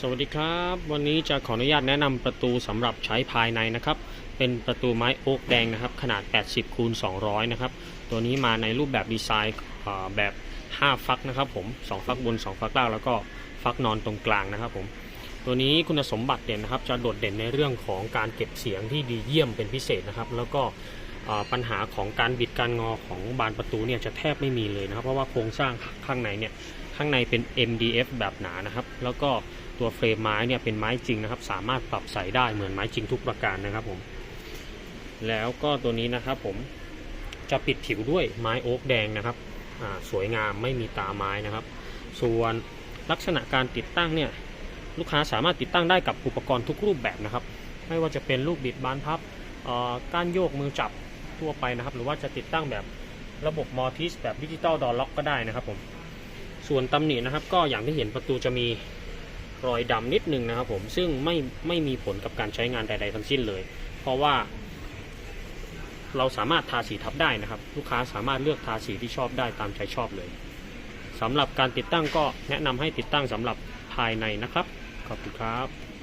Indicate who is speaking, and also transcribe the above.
Speaker 1: สวัสดีครับ วันนี้จะขออนุญาตแนะนำประตูสำหรับใช้ภายในนะครับ เป็นประตูไม้โอ๊กแดงนะครับ ขนาด 80คูณ200 นะครับ ตัวนี้มาในรูปแบบดีไซน์แบบ 5 ฟักนะครับผม 2 ฟักบน 2 ฟักล่างแล้วก็ฟักนอนตรงกลางนะครับผม ตัวนี้คุณสมบัติเด่นนะครับ จะโดดเด่นในเรื่องของการเก็บเสียงที่ดีเยี่ยมเป็นพิเศษนะครับ แล้วก็ปัญหาของการบิดการงอของบานประตูเนี่ยจะแทบไม่มีเลยนะครับ เพราะว่าโครงสร้างข้างในเนี่ย ข้างในเป็น MDF แบบหนานะครับ แล้วก็ตัวเฟรมไม้เนี่ยเป็นไม้จริงนะครับ สามารถปรับใส่ได้เหมือนไม้จริงทุกประการนะครับผม แล้วก็ตัวนี้นะครับผมจะปิดผิวด้วยไม้โอ๊กแดงนะครับอ่าสวยงามไม่มีตาไม้นะครับ ส่วนลักษณะการติดตั้งเนี่ยลูกค้าสามารถติดตั้งได้กับอุปกรณ์ทุกรูปแบบนะครับ ไม่ว่าจะเป็นลูกบิดบานพับอ่อก้านโยกมือจับทั่วไปนะครับ หรือว่าจะติดตั้งแบบระบบมอร์ทิสแบบดิจิตอลดอลล็อกก็ได้นะครับผม ส่วนตำหนินะครับ ก็อย่างที่เห็นประตูจะมีรอยดำนิดนึงนะครับ ผมซึ่งไม่ไม่มีผลกับการใช้งานใดๆทั้งสิ้นเลย เพราะว่า เราสามารถทาสีทับได้นะครับ ลูกค้าสามารถเลือกทาสีที่ชอบได้ตามใจชอบเลยสำหรับการติดตั้งก็แนะนำให้ติดตั้งสำหรับภายในนะครับขอบคุณครับ